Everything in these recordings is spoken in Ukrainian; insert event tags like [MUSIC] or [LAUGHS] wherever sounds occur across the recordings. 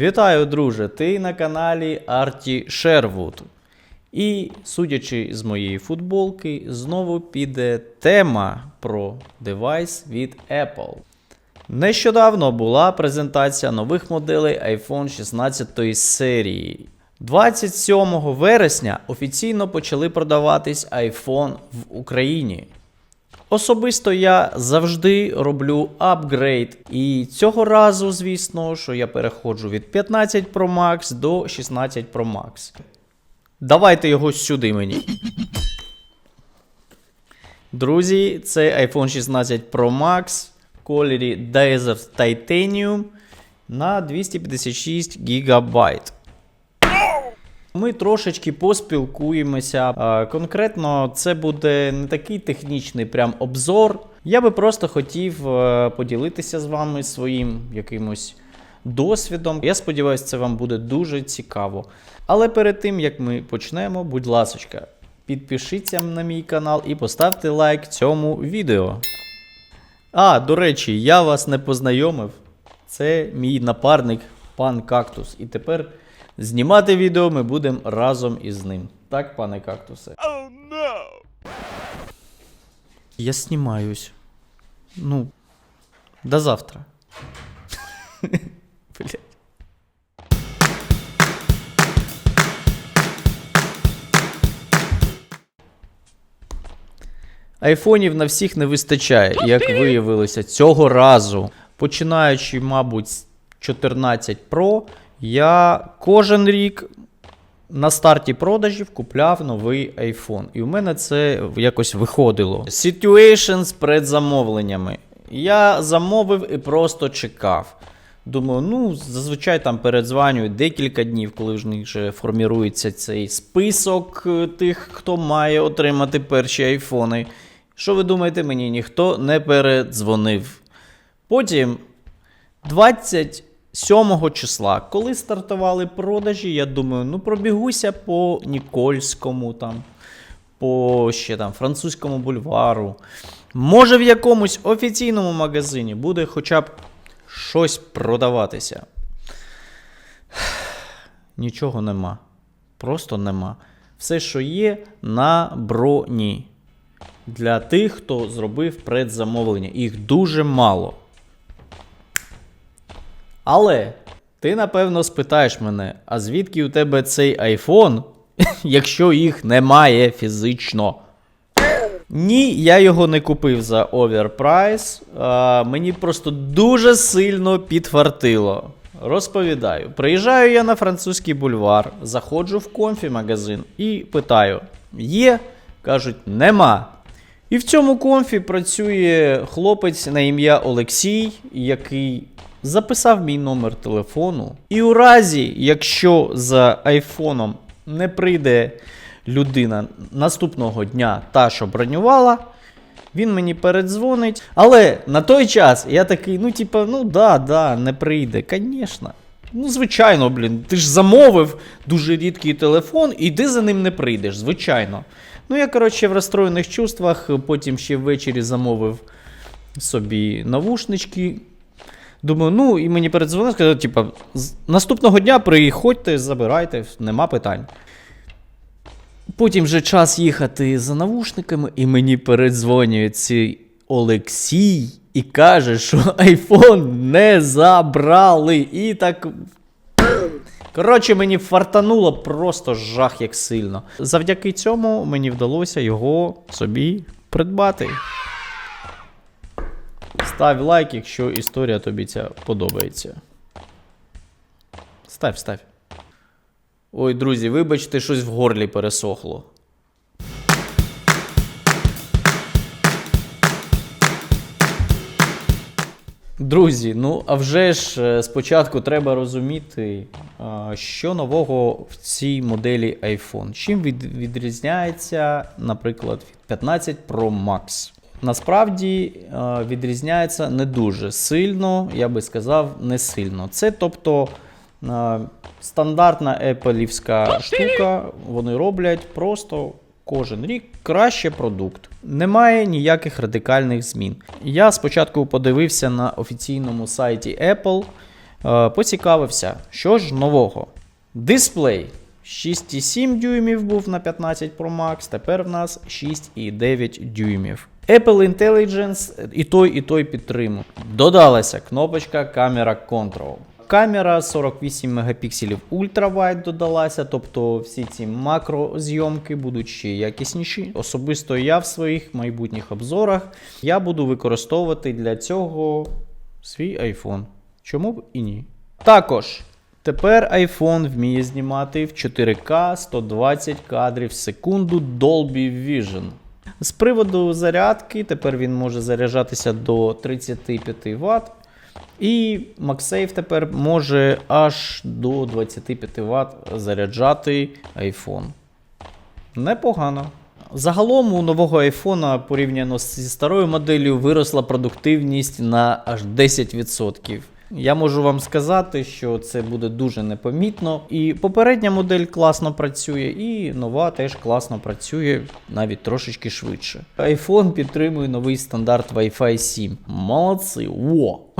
Вітаю, друже! Ти на каналі Арті Шервуд. І, судячи з моєї футболки, знову піде тема про девайс від Apple. Нещодавно була презентація нових моделей iPhone 16 серії. 27 вересня офіційно почали продаватись iPhone в Україні. Особисто я завжди роблю апгрейд. І цього разу, звісно, що я переходжу від 15 Pro Max до 16 Pro Max. Давайте його сюди мені. Друзі, це iPhone 16 Pro Max в кольорі Desert Titanium на 256 ГБ. Ми трошечки поспілкуємося. Конкретно, це буде не такий технічний прям обзор. Я би просто хотів е, поділитися з вами своїм якимось досвідом. Я сподіваюся, це вам буде дуже цікаво. Але перед тим як ми почнемо, будь ласочка, підпишіться на мій канал і поставте лайк цьому відео. А, до речі, я вас не познайомив. Це мій напарник, пан Кактус. І тепер знімати відео ми будемо разом із ним. Так, пане Кактусе? Oh no! Я знімаюсь. Ну, до завтра. [LAUGHS] Блять. Айфонів на всіх не вистачає, як виявилося цього разу. Починаючи, мабуть, з 14 Pro, я кожен рік на старті продажів купляв новий iPhone. І у мене це якось виходило. Situation з предзамовленнями. Я замовив і просто чекав. Думаю, ну, зазвичай там передзванюють декілька днів, коли в вже формірується цей список е, тих, хто має отримати перші айфони. Що ви думаєте, мені ніхто не передзвонив. Потім 27 числа, коли стартували продажі, я думаю, ну пробігуся по Нікольському, там, по ще там французькому бульвару. Може, в якомусь офіційному магазині буде хоча б щось продаватися. [SIGHS] Нічого нема. Просто нема. Все, що є, на броні. Для тих, хто зробив предзамовлення. Їх дуже мало. Але ти напевно спитаєш мене, а звідки у тебе цей iPhone, [LAUGHS] якщо їх немає фізично? Ні, я його не купив за оверпрайс. Мені просто дуже сильно підфартило. Розповідаю. Приїжджаю я на французький бульвар, заходжу в конфі-магазин і питаю: є? Кажуть, нема. І в цьому конфі працює хлопець на ім'я Олексій, який записав мій номер телефону. І у разі, якщо за айфоном не прийде людина наступного дня, та, що бронювала, він мені передзвонить. Але на той час я такий, ну, типа, ну да, да, не прийде, звісно. Ну, звичайно, блін, ти ж замовив дуже рідкий телефон, і ти за ним не прийдеш, звичайно. Ну, я, коротше, в розстроєних чувствах, потім ще ввечері замовив собі навушнички. Думаю, ну і мені передзвонили, сказали, типа, наступного дня приходьте, забирайте, нема питань. Потім вже час їхати за навушниками, і мені передзвонює цей Олексій і каже, що айфон не забрали. І так. Коротше, мені фартануло просто жах як сильно. Завдяки цьому мені вдалося його собі придбати. Став лайк, якщо історія тобі ця подобається. Став, став. Ой, друзі, вибачте, щось в горлі пересохло. Друзі, ну а вже ж е, спочатку треба розуміти, що нового в цій моделі iPhone. Чим від, відрізняється, наприклад, від 15 Pro Max. Насправді е, відрізняється не дуже сильно, я би сказав, не сильно. Це тобто е, стандартна Appleівська штука. Вони роблять просто кожен рік краще продукт. Немає ніяких радикальних змін. Я спочатку подивився на офіційному сайті Apple. Е, поцікавився, що ж нового. Дисплей 6,7 дюймів був на 15 Pro Max, тепер в нас 6,9 дюймів. Apple Intelligence і той, і той підтримує. Додалася кнопочка камера Control. Камера 48 мегапікселів ультравайд додалася, тобто всі ці макрозйомки будуть ще якісніші. Особисто я в своїх майбутніх обзорах я буду використовувати для цього свій iPhone. Чому б і ні? Також тепер iPhone вміє знімати в 4К 120 кадрів в секунду Dolby Vision. З приводу зарядки, тепер він може заряджатися до 35 Вт. І MagSafe тепер може аж до 25 Вт заряджати iPhone. Непогано. Загалом у нового айфона порівняно зі старою моделлю виросла продуктивність на аж 10%. Я можу вам сказати, що це буде дуже непомітно. І попередня модель класно працює, і нова теж класно працює, навіть трошечки швидше. iPhone підтримує новий стандарт Wi-Fi 7. Молодці! Во! [LAUGHS]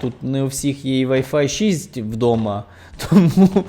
Тут не у всіх є і Wi-Fi 6 вдома, [LAUGHS] тому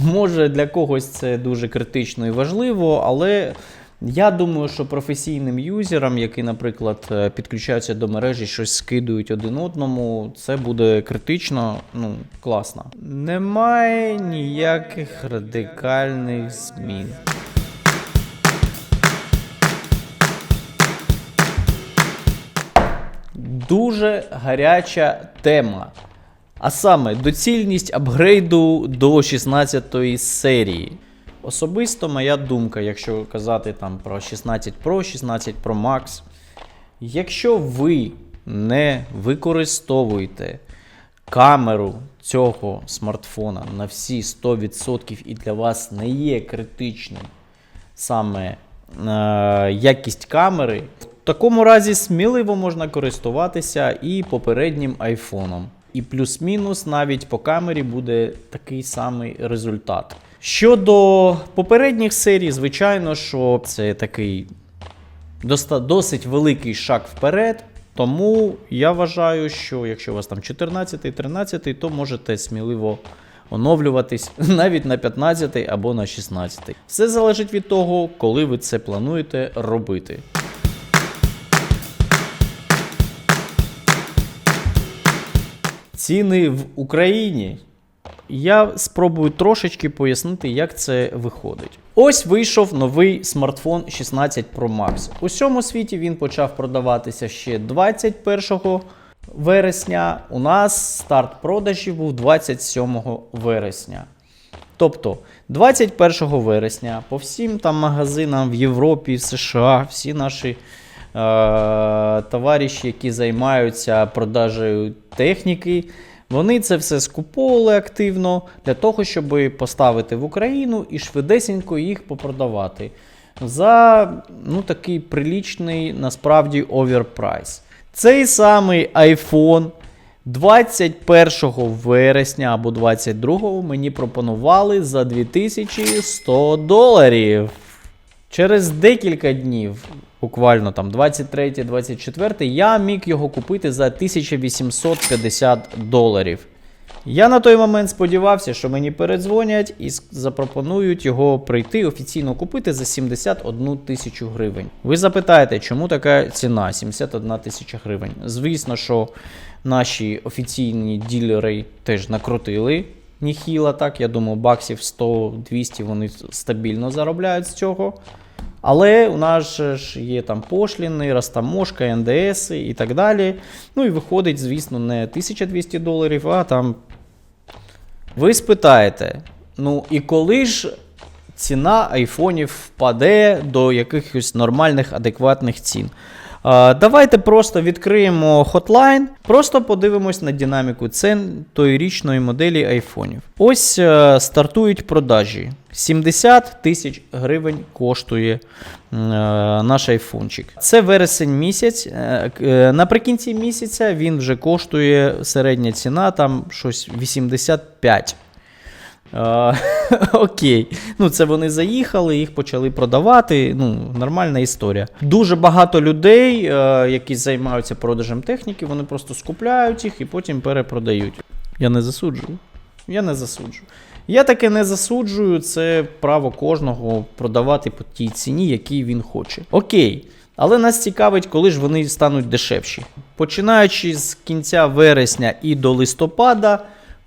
може для когось це дуже критично і важливо, але я думаю, що професійним юзерам, які, наприклад, е, підключаються до мережі, щось скидують один одному, це буде критично, ну, класно. Немає ніяких радикальних змін. дуже гаряча тема. А саме доцільність апгрейду до 16 серії. Особисто моя думка, якщо казати там про 16 Pro, 16 Pro Max. Якщо ви не використовуєте камеру цього смартфона на всі 100% і для вас не є критичним саме е, якість камери, в такому разі сміливо можна користуватися і попереднім айфоном. І плюс-мінус навіть по камері буде такий самий результат. Щодо попередніх серій, звичайно, що це такий досить великий шаг вперед. Тому я вважаю, що якщо у вас там 14, 13, то можете сміливо оновлюватись [LAUGHS] навіть на 15 або на 16. Все залежить від того, коли ви це плануєте робити. Ціни в Україні. Я спробую трошечки пояснити, як це виходить. Ось вийшов новий смартфон 16 Pro Max. У всьому світі він почав продаватися ще 21 вересня. У нас старт продажів був 27 вересня. Тобто 21 вересня по всім там магазинам в Європі, в США, всі наші е, товариші, які займаються продажею техніки, вони це все скуповували активно для того, щоб поставити в Україну і швидесенько їх попродавати за ну, такий прилічний насправді оверпрайс. Цей самий iPhone 21 вересня або 22 мені пропонували за 2100 доларів. Через декілька днів, буквально там 23-24, я міг його купити за 1850 доларів. Я на той момент сподівався, що мені передзвонять і запропонують його прийти офіційно купити за 71 тисячу гривень. Ви запитаєте, чому така ціна 71 тисяча гривень? Звісно, що наші офіційні ділери теж накрутили ніхіла, так. Я думаю, баксів 100-200 вони стабільно заробляють з цього. Але у нас ж є там пошліни, розтаможка, НДС і так далі. Ну і виходить, звісно, не 1200 доларів, а там. Ви спитаєте, ну і коли ж ціна айфонів впаде до якихось нормальних, адекватних цін? Давайте просто відкриємо хотлайн, просто подивимось на динаміку цін тої річної моделі айфонів. Ось е, стартують продажі. 70 тисяч гривень коштує е, наш айфончик. Це вересень місяць. Е, наприкінці місяця він вже коштує середня ціна, там щось 85. [LAUGHS] Окей. Ну, це вони заїхали, їх почали продавати. Ну, нормальна історія. Дуже багато людей, е, які займаються продажем техніки, вони просто скупляють їх і потім перепродають. Я не засуджую. Я не засуджую. Я таке не засуджую, це право кожного продавати по тій ціні, якій він хоче. Окей. Але нас цікавить, коли ж вони стануть дешевші. Починаючи з кінця вересня і до листопада,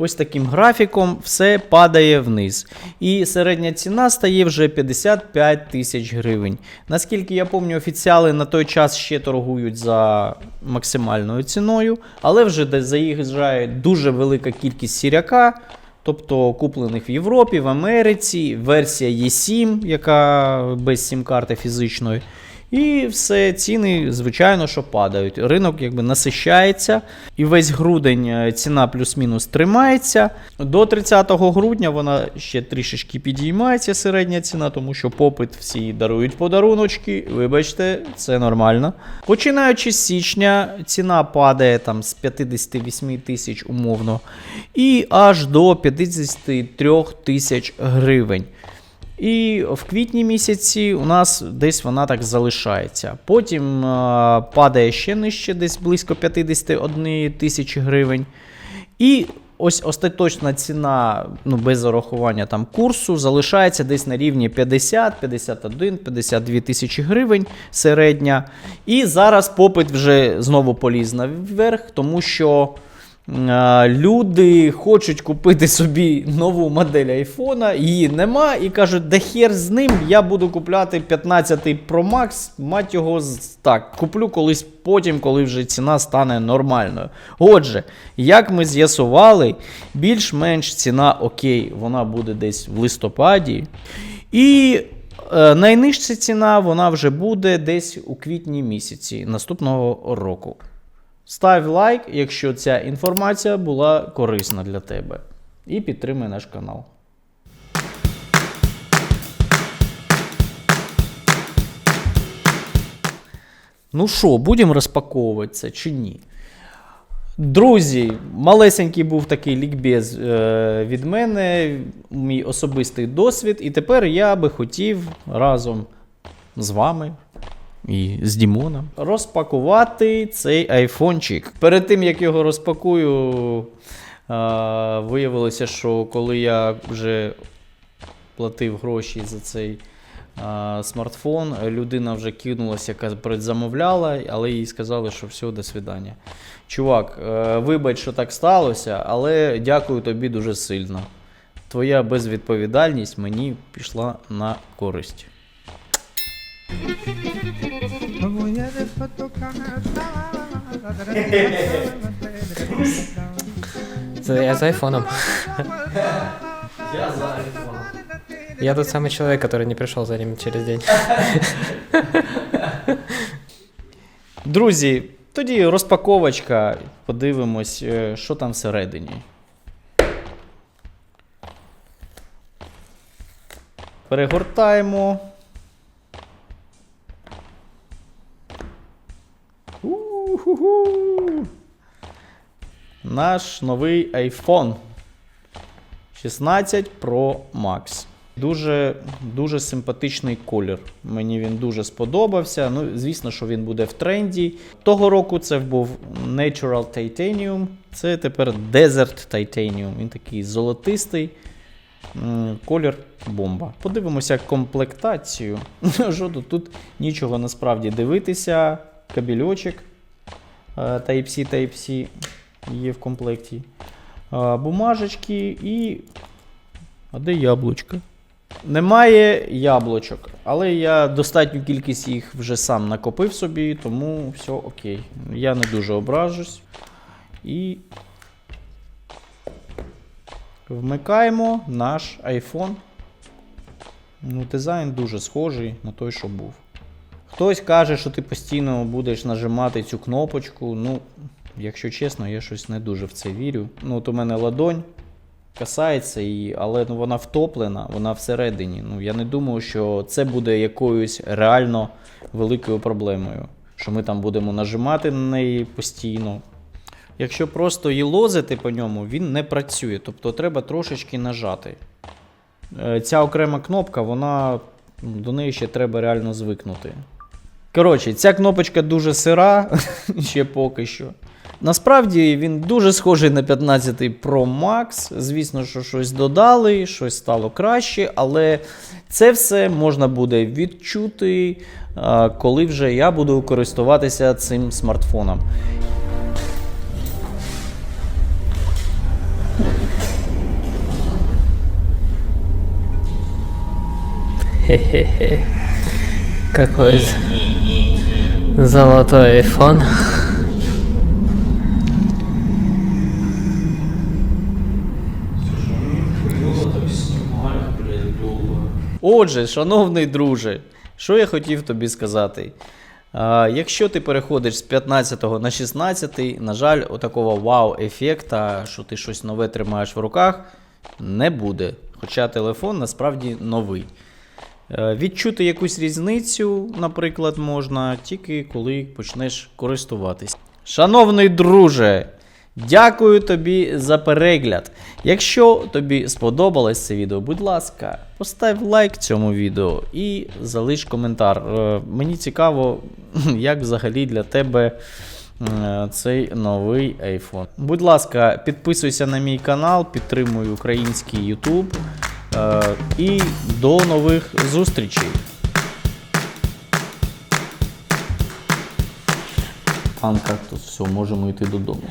ось таким графіком все падає вниз. І середня ціна стає вже 55 тисяч гривень. Наскільки я пам'ятаю, офіціали на той час ще торгують за максимальною ціною, але вже де заїжджає дуже велика кількість сіряка. Тобто куплених в Європі, в Америці, версія E7, яка без сім-карти фізичної. І все ціни, звичайно, що падають. Ринок якби насищається, і весь грудень е, ціна плюс-мінус тримається. До 30 грудня вона ще трішечки підіймається середня ціна, тому що попит всі дарують подаруночки. Вибачте, це нормально. Починаючи з січня, ціна падає там з 58 тисяч умовно, і аж до 53 тисяч гривень. І в квітні місяці у нас десь вона так залишається. Потім е, падає ще нижче, десь близько 51 тисячі гривень. І ось остаточна ціна, ну без урахування там курсу, залишається десь на рівні 50, 51, 52 тисячі гривень середня. І зараз попит вже знову поліз наверх, тому що. Люди хочуть купити собі нову модель айфона, її нема, і кажуть, да хер з ним, я буду купляти 15 Pro Max, мать його так, куплю колись потім, коли вже ціна стане нормальною. Отже, як ми з'ясували, більш-менш ціна окей, вона буде десь в листопаді. І е, найнижча ціна вона вже буде десь у квітні місяці наступного року. Став лайк, якщо ця інформація була корисна для тебе. І підтримай наш канал. Ну що, будемо розпаковувати це чи ні? Друзі, малесенький був такий лікбез е, від мене, мій особистий досвід. І тепер я би хотів разом з вами і з Дімоном розпакувати цей айфончик. Перед тим як його розпакую, виявилося, що коли я вже платив гроші за цей смартфон, людина вже кинулася, яка предзамовляла, але їй сказали, що все, до свидання. Чувак, е, вибач, що так сталося, але дякую тобі дуже сильно. Твоя безвідповідальність мені пішла на користь. Voy a desfatocar Это я за айфоном. Я за айфон. Я тот самый человек, который не пришел за ним через день. Друзі, тоді розпаковочка. Подивимось, е, що там всередині. Перегортаємо. У-ху-ху. Наш новий iPhone 16 Pro Max. Дуже, дуже симпатичний колір. Мені він дуже сподобався. Ну, звісно, що він буде в тренді. Того року це був Natural Titanium. Це тепер Desert Titanium. Він такий золотистий. Колір бомба. Подивимося комплектацію. [LAUGHS] Що тут? Нічого насправді дивитися. Кабельочок Type-C, Type-C є в комплекті. Бумажечки і. А де яблучка? Немає яблучок, але я достатню кількість їх вже сам накопив собі, тому все окей. Я не дуже ображусь. І вмикаємо наш iPhone. Ну, дизайн дуже схожий на той, що був. Хтось каже, що ти постійно будеш нажимати цю кнопочку. Ну, якщо чесно, я щось не дуже в це вірю. Ну, от у мене ладонь касається її, але ну, вона втоплена, вона всередині. Ну, я не думаю, що це буде якоюсь реально великою проблемою. Що ми там будемо нажимати на неї постійно. Якщо просто їлозити по ньому, він не працює. Тобто треба трошечки нажати. Е, Ця окрема кнопка, вона до неї ще треба реально звикнути. Коротше, ця кнопочка дуже сира, [LAUGHS] ще поки що. Насправді він дуже схожий на 15 Pro Max. Звісно, що щось додали, щось стало краще, але це все можна буде відчути, коли вже я буду користуватися цим смартфоном. Хе-хе-хе. Какой золотой айфон. Отже, шановний друже, що я хотів тобі сказати? Якщо ти переходиш з 15 на 16, на жаль, отакого вау-ефекта, що ти щось нове тримаєш в руках, не буде. Хоча телефон насправді новий. Е, Відчути якусь різницю, наприклад, можна тільки коли почнеш користуватись. Шановний друже, дякую тобі за перегляд. Якщо тобі сподобалось це відео, будь ласка, постав лайк цьому відео і залиш коментар. Е, Мені цікаво, [LAUGHS] як взагалі для тебе е, цей новий iPhone. Будь ласка, підписуйся на мій канал, підтримуй український YouTube. Е, І до нових зустрічей. Пан Кактус, все, можемо йти додому.